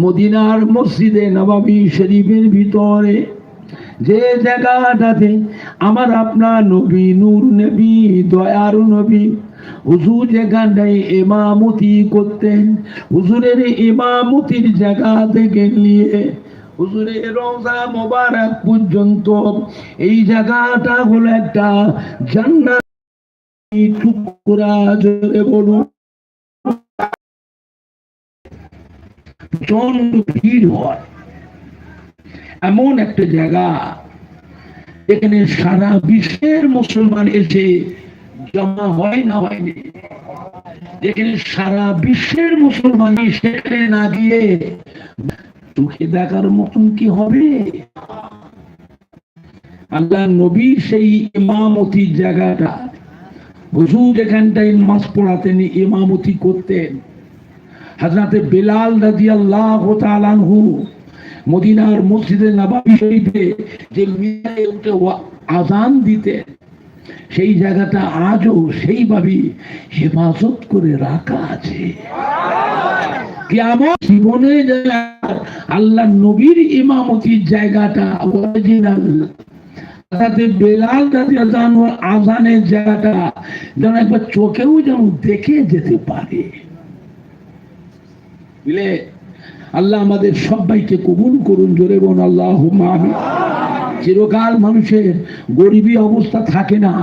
মদিনার মসজিদে নবাবী শরীফের ভিতরে যে জায়গাটাতে আমার আপনার নবী, নূর নবী, দয়ার নবী, হুজুর যেখানটায় ইমামতি করতেন, হুজুরের ইমামতির জায়গা থেকে নিয়ে হুজুরের রওজা মোবারক পর্যন্ত এই জায়গাটা হলো একটা টুকরা, জোরে বলুন। ভিড় হয়। এমন একটা জায়গা এখানে সারা বিশ্বের মুসলমান এসে জমা হয় না হয়নি। যেখানে সারা বিশ্বের মুসলমান সেখানে না গিয়ে চোখে দেখার মতন কি হবে? আল্লাহ নবী সেই ইমামতির জায়গাটা। মাস পড়াতেন ইমামতি করতেন। হাজরাতে বেলাল রাজি আল্লাহ তালানহু মদিনার মসজিদে শরীফে যে উঠে আজান দিতেন, সেই জায়গাটা আজও সেইভাবে হেফাজত করে রাখা আছে। কেমন জীবনে আল্লাহ নবীর ইমামতির জায়গাটা অরিজিনাল তাতে বেলাল আজানের জায়গাটা যেন একবার চোখেও যেন দেখে যেতে পারে। বুঝলে? আল্লাহ আমাদের সবাইকে কবুল করুন জোরে বোন আল্লাহ চিরকাল মানুষের গরিবী অবস্থা থাকে না।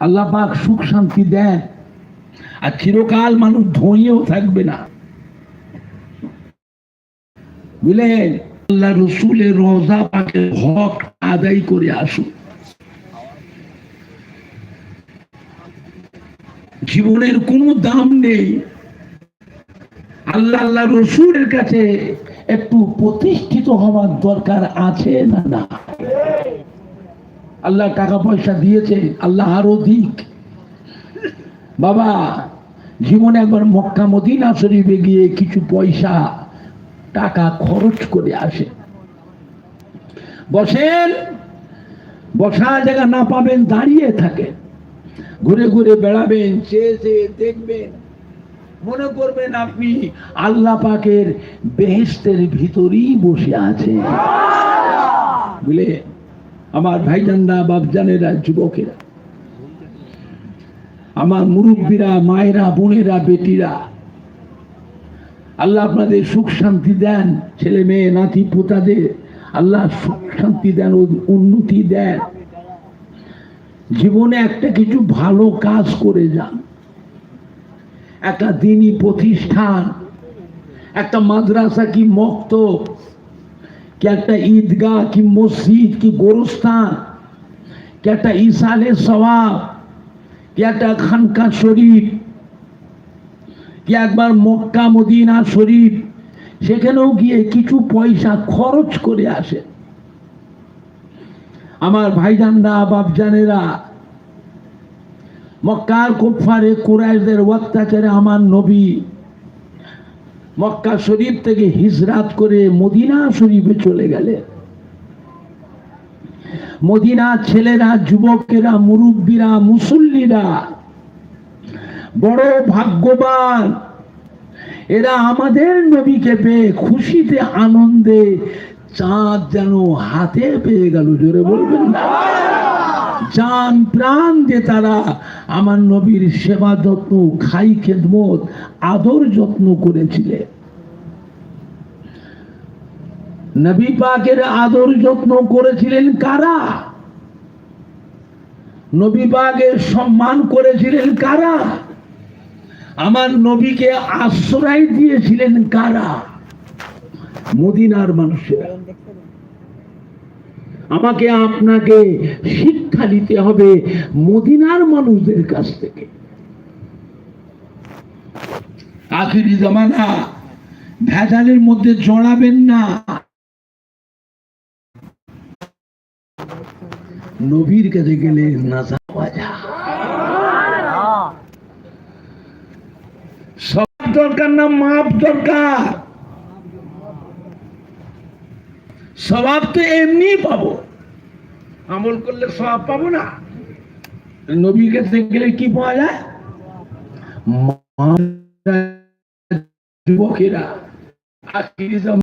আল্লাহ পাক সুখ শান্তি দেন। আর চিরকাল মানুষ ধনীও থাকবে না। আল্লাহ রসুলের রোজা পাকের হক আদায় করে জীবনের কোনো দাম নেই। আল্লাহ আল্লাহ রসুলের কাছে একটু প্রতিষ্ঠিত হওয়ার দরকার আছে না না? আল্লাহ টাকা পয়সা দিয়েছে, আল্লাহ আরও দিক। বাবা, জীবনে একবার মক্কা মদিনা শরীফে গিয়ে কিছু পয়সা টাকা খরচ করে আসে। বসেন, বসার জায়গা না পাবেন, দাঁড়িয়ে থাকেন। ঘুরে ঘুরে বেড়াবেন, চেয়ে চেয়ে দেখবেন। মনে করবেন আপনি আল্লাহ পাকের বেহেস্তের ভিতরেই বসে আছে বুঝলে আমার ভাইজানরা, বাপজানেরা, যুবকেরা, আমার মুরব্বীরা, মায়েরা, বোনেরা, বেটিরা আল্লাহ আপনাদের সুখ শান্তি দেন, ছেলে মেয়ে, নাতি, পোতাদের। আল্লাহ সুখ শান্তি দেন উন্নতি দেন। জীবনে একটা কিছু ভালো কাজ করে যান। একটা দিনী প্রতিষ্ঠান, একটা মাদ্রাসা কি মক্তব, কি একটা ঈদগাহ, কি মসজিদ, কি গোরস্থান, কি একটা ইসালে সবাব কি একটা খানকা শরীফ কি একবার মক্কা মদিনা শরীফ, সেখানেও গিয়ে কিছু পয়সা খরচ করে আসে। আমার ভাইজানরা, বাপজানেরা, মক্কার কুফারে কুরাইশদের অত্যাচারে আমার নবী মক্কা শরীফ থেকে হিজরাত করে মদিনা শরীফে চলে গেলেন মদিনা ছেলেরা, যুবকেরা, মুরব্বীরা, মুসল্লিরা বড় ভাগ্যবান। এরা আমাদের নবীকে পেয়ে খুশিতে, আনন্দে চাঁদ যেন হাতে পেয়ে গেল। জোরে বলবেন প্রাণ দিয়ে তারা আমার নবীর সেবা যত্ন, খাই খেদমত, আদর যত্ন করেছিলেন। নবী পাকের আদর যত্ন করেছিলেন কারা? নবী পাকের সম্মান করেছিলেন কারা? আমার নবীকে আশ্রয় দিয়েছিলেন কারা? মদিনার মানুষেরা। আমাকে আপনাকে শিক্ষা দিতে হবে মদিনার মানুষদের কাছ থেকে। আখিরি জামানা, ভেজালের মধ্যে জড়াবেন না। নবীর কাছে গেলে নাজা পাওয়া যায় সব দরকার না, মাপ দরকার। স্বভাব তো এমনি পাবো। আমল করলে স্বভাব পাবো না। নবীর কাছে গেলে কি পাওয়া যায়? যুবকেরা